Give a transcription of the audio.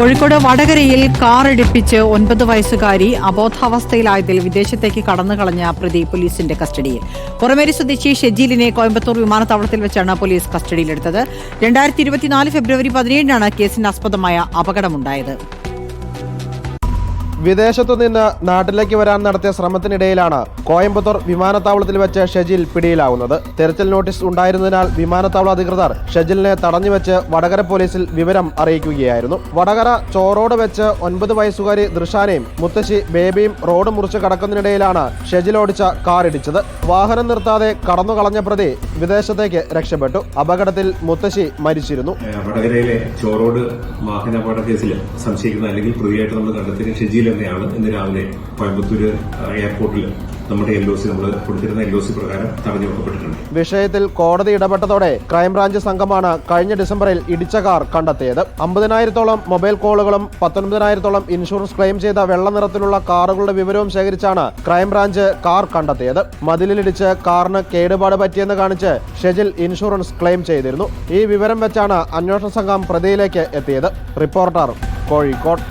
കോഴിക്കോട് വടകരയിൽ കാർ ഇടിപ്പിച്ച് ഒൻപത് വയസ്സുകാരി അബോധാവസ്ഥയിലായതിൽ വിദേശത്തേക്ക് കടന്നു കളഞ്ഞ പ്രതി പോലീസിന്റെ കസ്റ്റഡിയിൽ. പുറമേരി സ്വദേശി ഷെജീലിനെ കോയമ്പത്തൂർ വിമാനത്താവളത്തിൽ വെച്ചാണ് പോലീസ് കസ്റ്റഡിയിലെടുത്തത്. രണ്ടായിരത്തി ഇരുപത്തിനാല് ഫെബ്രുവരി പതിനേഴിനാണ് കേസിന് ആസ്പദമായ അപകടമുണ്ടായത്. വിദേശത്തു നിന്ന് നാട്ടിലേക്ക് വരാൻ നടത്തിയ ശ്രമത്തിനിടയിലാണ് കോയമ്പത്തൂർ വിമാനത്താവളത്തിൽ വെച്ച് ഷെജിൽ പിടിയിലാവുന്നത്. തെരച്ചിൽ നോട്ടീസ് ഉണ്ടായിരുന്നതിനാൽ വിമാനത്താവള അധികൃതർ ഷെജിലിനെ തടഞ്ഞുവെച്ച് വടകര പോലീസിൽ വിവരം അറിയിക്കുകയായിരുന്നു. വടകര ചോറോട് വെച്ച് ഒൻപത് വയസ്സുകാരി ദൃശാനയും മുത്തശ്ശി ബേബിയും റോഡ് മുറിച്ച് കടക്കുന്നതിനിടയിലാണ് ഷെജിൽ ഓടിച്ച കാർ ഇടിച്ചത്. വാഹനം നിർത്താതെ കടന്നു കളഞ്ഞ പ്രതി വിദേശത്തേക്ക് രക്ഷപ്പെട്ടു. അപകടത്തിൽ മുത്തശ്ശി മരിച്ചിരുന്നു. വടകരയിലെ ചോറോട് വാഹനാപകട കേസിൽ സംശയിക്കുന്ന അല്ലെങ്കിൽ പ്രതിയായിട്ട് നമ്മൾ കണ്ടെത്തിയ ഷെജീൽ എന്നെയാണ് ഇന്ന് രാവിലെ കോയമ്പത്തൂർ എയർപോർട്ടിൽ നമ്മുടെ എൽ ഒ സി നമ്മൾ കൊടുത്തിരുന്ന എൽ ഒ സി പ്രകാരം തടഞ്ഞു വെക്കപ്പെട്ടിട്ടുണ്ട്. വിഷയത്തിൽ കോടതി ഇടപെട്ടതോടെ ക്രൈംബ്രാഞ്ച് സംഘമാണ് കഴിഞ്ഞ ഡിസംബറിൽ ഇടിച്ച കാർ കണ്ടെത്തിയത്. അമ്പതിനായിരത്തോളം മൊബൈൽ കോളുകളും പത്തൊൻപതിനായിരത്തോളം ഇൻഷുറൻസ് ക്ലെയിം ചെയ്ത വെള്ള നിറത്തിലുള്ള കാറുകളുടെ വിവരവും ശേഖരിച്ചാണ് ക്രൈംബ്രാഞ്ച് കാർ കണ്ടെത്തിയത്. മതിലിലിടിച്ച് കാറിന് കേടുപാട് പറ്റിയെന്ന് കാണിച്ച് ഷെജിൽ ഇൻഷുറൻസ് ക്ലെയിം ചെയ്തിരുന്നു. ഈ വിവരം വെച്ചാണ് അന്വേഷണ സംഘം പ്രതിയിലേക്ക് എത്തിയത്. റിപ്പോർട്ടർ കോഴിക്കോട്.